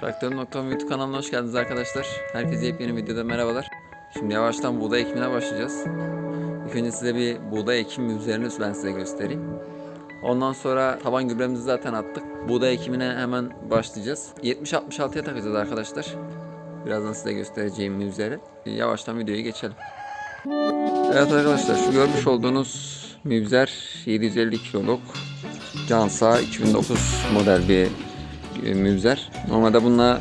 Traktör.com YouTube kanalına hoş geldiniz arkadaşlar. Herkese yepyeni videoda merhabalar. Şimdi yavaştan buğday ekimine başlayacağız. İlk önce size bir buğday ekim üzerini ben size göstereyim. Ondan sonra taban gübremizi zaten attık. Buğday ekimine hemen başlayacağız. 70-66'ya takacağız arkadaşlar. Birazdan size göstereceğim üzeri. Yavaştan videoya geçelim. Evet arkadaşlar şu görmüş olduğunuz mübzer 750 kiloluk Cansa 2009 model bir e, mübzer. Normalde bununla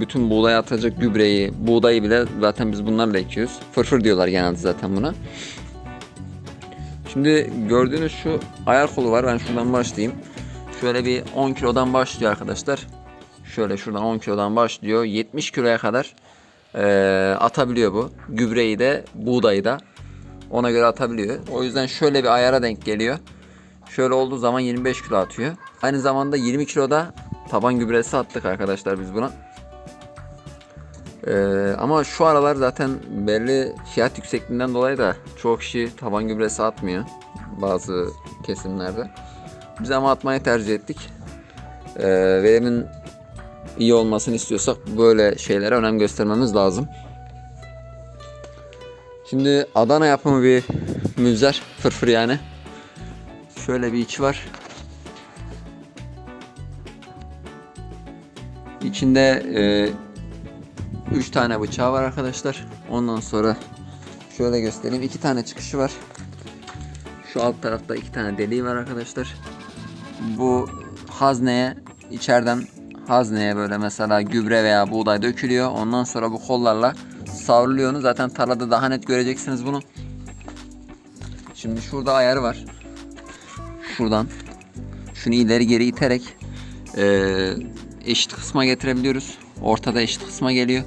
bütün buğday atacak gübreyi, buğdayı bile zaten biz bunlarla ekiyoruz. Fırfır diyorlar genelde zaten buna. Şimdi gördüğünüz şu ayar kolu var. Ben şuradan başlayayım. Şöyle bir 10 kilodan başlıyor arkadaşlar. Şöyle şuradan 10 kilodan başlıyor. 70 kiloya kadar eee, atabiliyor bu. Gübreyi de buğdayı da ona göre atabiliyor. O yüzden şöyle bir ayara denk geliyor. Şöyle olduğu zaman 25 kilo atıyor. Aynı zamanda 20 kiloda taban gübresi attık arkadaşlar biz buna. Ee, ama şu aralar zaten belli fiyat yüksekliğinden dolayı da çoğu kişi taban gübresi atmıyor bazı kesimlerde. Biz ama atmayı tercih ettik. Ee, verimin iyi olmasını istiyorsak böyle şeylere önem göstermemiz lazım. Şimdi Adana yapımı bir müzer fırfır yani. Şöyle bir içi var. İçinde 3 tane bıçağı var arkadaşlar. Ondan sonra şöyle göstereyim. 2 tane çıkışı var. Şu alt tarafta 2 tane deliği var arkadaşlar. Bu hazneye içeriden hazneye böyle mesela gübre veya buğday dökülüyor. Ondan sonra bu kollarla savruluyor. Zaten tarlada daha net göreceksiniz bunu. Şimdi şurada ayarı var. Şuradan şunu ileri geri iterek eee, eşit kısma getirebiliyoruz. Ortada eşit kısma geliyor.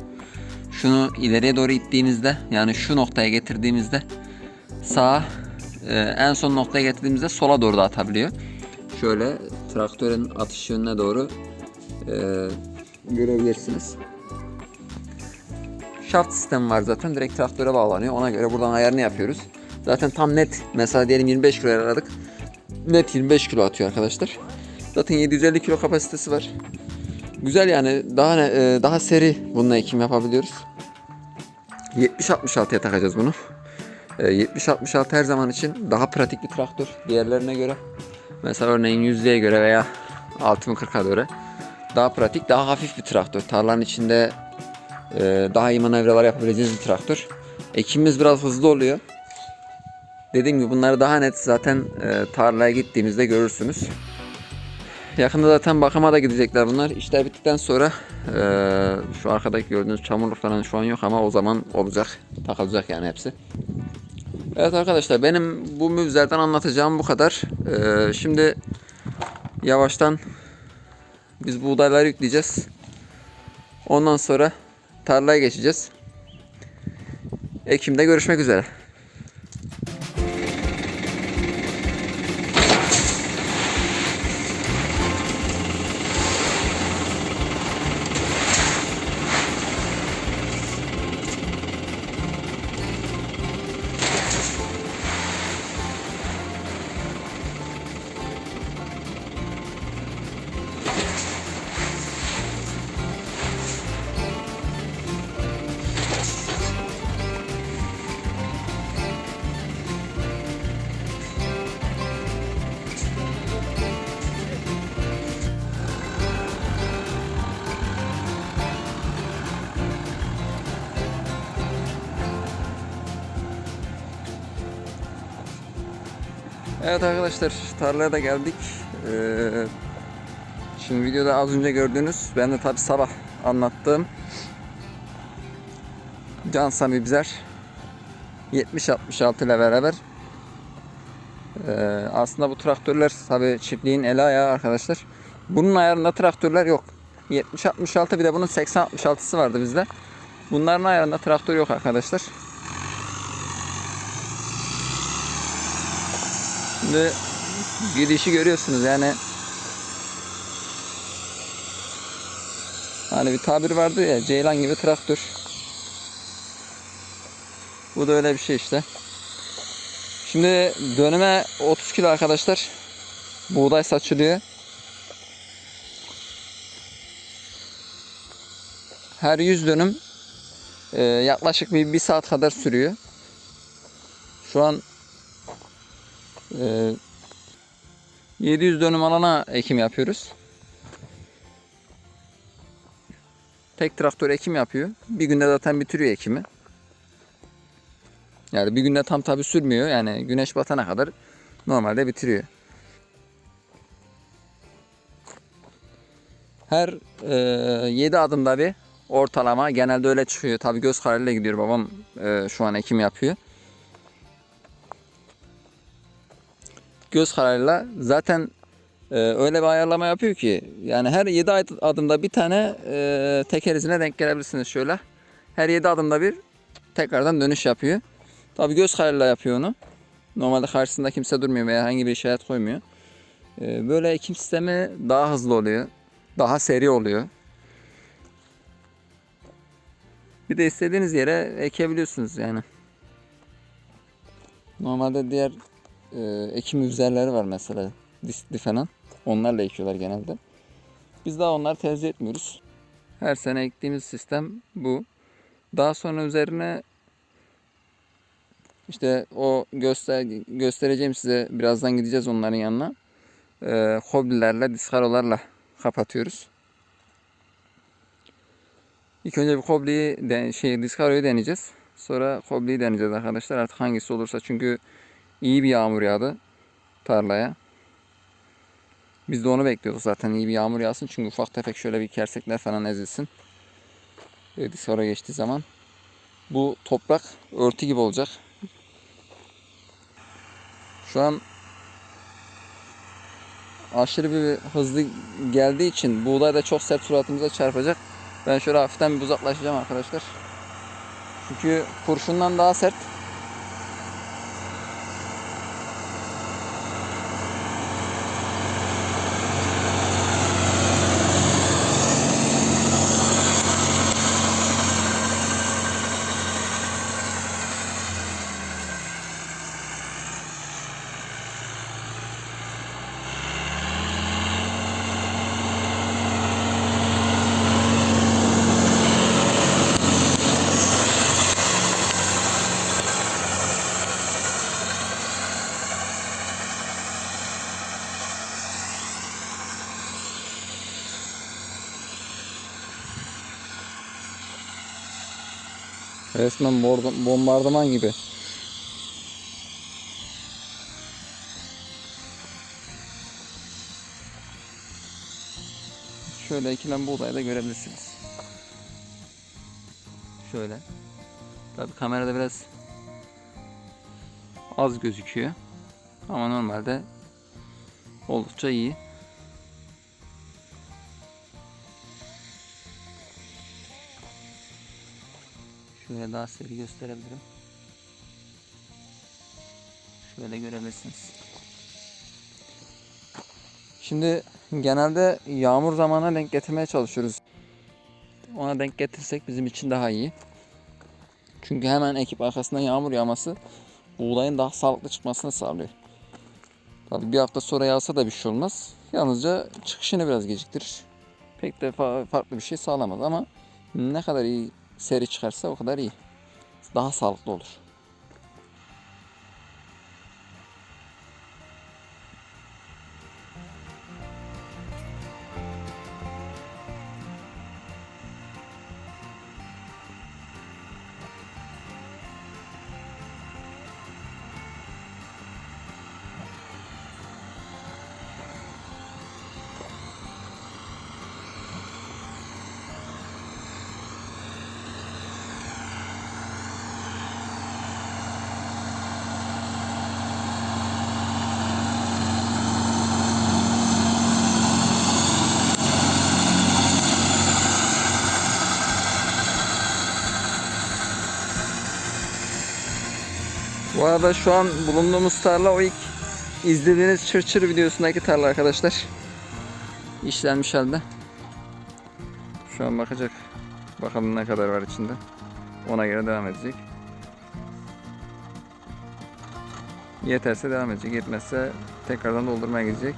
Şunu ileriye doğru ittiğimizde yani şu noktaya getirdiğimizde sağa eee, en son noktaya getirdiğimizde sola doğru da atabiliyor. Şöyle traktörün atış yönüne doğru eee, görebilirsiniz. Şaft sistemi var zaten direkt traktöre bağlanıyor. Ona göre buradan ayarını yapıyoruz. Zaten tam net mesela diyelim 25 kilo aradık. Net 25 kilo atıyor arkadaşlar. Zaten 750 kilo kapasitesi var. Güzel yani daha ne- e, daha seri bununla ekim yapabiliyoruz. 70-66'ya takacağız bunu. E, 70-66 her zaman için daha pratik bir traktör diğerlerine göre. Mesela örneğin yüzdeye göre veya 6040'a göre daha pratik, daha hafif bir traktör. Tarlanın içinde e, daha iyi manevralar yapabileceğiniz bir traktör. Ekimimiz biraz hızlı oluyor. Dediğim gibi bunları daha net zaten e, tarlaya gittiğimizde görürsünüz. Yakında zaten bakıma da gidecekler bunlar. İşler bittikten sonra e, şu arkadaki gördüğünüz çamurluk falan şu an yok ama o zaman olacak. Takılacak yani hepsi. Evet arkadaşlar benim bu müvzerden anlatacağım bu kadar. E, şimdi yavaştan biz buğdayları yükleyeceğiz. Ondan sonra tarlaya geçeceğiz. Ekim'de görüşmek üzere. Evet arkadaşlar tarlaya da geldik. Ee, şimdi videoda az önce gördüğünüz ben de tabi sabah anlattığım Can Sami Bizer 70-66 ile beraber ee, aslında bu traktörler tabi çiftliğin eli ayağı arkadaşlar. Bunun ayarında traktörler yok. 70-66 bir de bunun 80-66'sı vardı bizde. Bunların ayarında traktör yok arkadaşlar. Şimdi gidişi görüyorsunuz yani hani bir tabir vardı ya ceylan gibi traktör. Bu da öyle bir şey işte. Şimdi dönüme 30 kilo arkadaşlar. Buğday saçılıyor. Her 100 dönüm e, yaklaşık bir, bir saat kadar sürüyor. Şu an e, 700 dönüm alana ekim yapıyoruz. Tek traktör ekim yapıyor. Bir günde zaten bitiriyor ekimi. Yani bir günde tam tabi sürmüyor. Yani güneş batana kadar normalde bitiriyor. Her e, 7 adımda bir ortalama genelde öyle çıkıyor. Tabi göz kararıyla gidiyor babam e, şu an ekim yapıyor. Göz kararıyla zaten e, öyle bir ayarlama yapıyor ki yani her 7 adımda bir tane e, teker izine denk gelebilirsiniz şöyle. Her 7 adımda bir tekrardan dönüş yapıyor. Tabi göz kararıyla yapıyor onu. Normalde karşısında kimse durmuyor veya herhangi bir işaret koymuyor. E, böyle ekim sistemi daha hızlı oluyor. Daha seri oluyor. Bir de istediğiniz yere ekebiliyorsunuz yani. Normalde diğer e, ekim üzerleri var mesela diskli falan. Onlarla ekiyorlar genelde. Biz daha onları tercih etmiyoruz. Her sene ektiğimiz sistem bu. Daha sonra üzerine işte o göster göstereceğim size birazdan gideceğiz onların yanına. E, hoblilerle, diskarolarla kapatıyoruz. İlk önce bir kobliyi şey diskaroyu deneyeceğiz. Sonra kobliyi deneyeceğiz arkadaşlar. Artık hangisi olursa çünkü iyi bir yağmur yağdı tarlaya. Biz de onu bekliyorduk zaten iyi bir yağmur yağsın. Çünkü ufak tefek şöyle bir kersekler falan ezilsin. Evet, sonra geçtiği zaman bu toprak örtü gibi olacak. Şu an aşırı bir hızlı geldiği için buğday da çok sert suratımıza çarpacak. Ben şöyle hafiften bir uzaklaşacağım arkadaşlar. Çünkü kurşundan daha sert. Resmen bombardıman gibi. Şöyle ekilen buğdayı da görebilirsiniz. Şöyle. Tabi kamerada biraz az gözüküyor. Ama normalde oldukça iyi. Şöyle daha seri gösterebilirim. Şöyle görebilirsiniz. Şimdi genelde yağmur zamanına denk getirmeye çalışıyoruz. Ona denk getirsek bizim için daha iyi. Çünkü hemen ekip arkasından yağmur yağması buğdayın daha sağlıklı çıkmasını sağlıyor. Tabii bir hafta sonra yağsa da bir şey olmaz. Yalnızca çıkışını biraz geciktirir. Pek de fa- farklı bir şey sağlamaz ama ne kadar iyi seri çıkarsa o kadar iyi. Daha sağlıklı olur. Bu arada şu an bulunduğumuz tarla o ilk izlediğiniz çırçır videosundaki tarla arkadaşlar. İşlenmiş halde. Şu an bakacak. Bakalım ne kadar var içinde. Ona göre devam edecek. Yeterse devam edecek. Yetmezse tekrardan doldurmaya gidecek.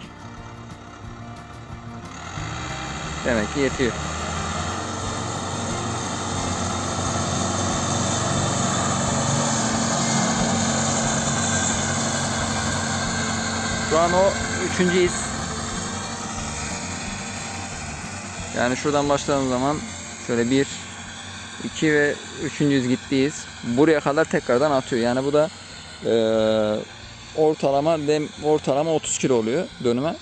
Demek ki yetiyor. Şu an o üçüncü his. Yani şuradan başladığım zaman şöyle bir, iki ve üçüncü yüz gittiyiz. Buraya kadar tekrardan atıyor. Yani bu da eee, ortalama dem ortalama 30 kilo oluyor dönüme.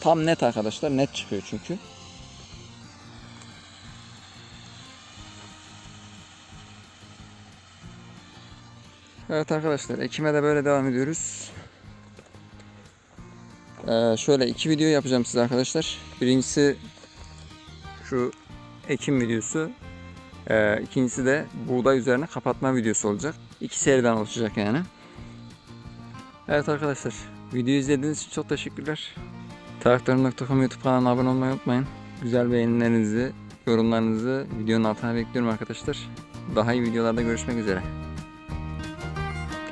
Tam net arkadaşlar. Net çıkıyor çünkü. Evet arkadaşlar ekime de böyle devam ediyoruz. Ee, şöyle iki video yapacağım size arkadaşlar. Birincisi şu ekim videosu. Ee, ikincisi de buğday üzerine kapatma videosu olacak. İki seriden oluşacak yani. Evet arkadaşlar videoyu izlediğiniz için çok teşekkürler. Traktörüm.com YouTube kanalına abone olmayı unutmayın. Güzel beğenilerinizi, yorumlarınızı videonun altına bekliyorum arkadaşlar. Daha iyi videolarda görüşmek üzere.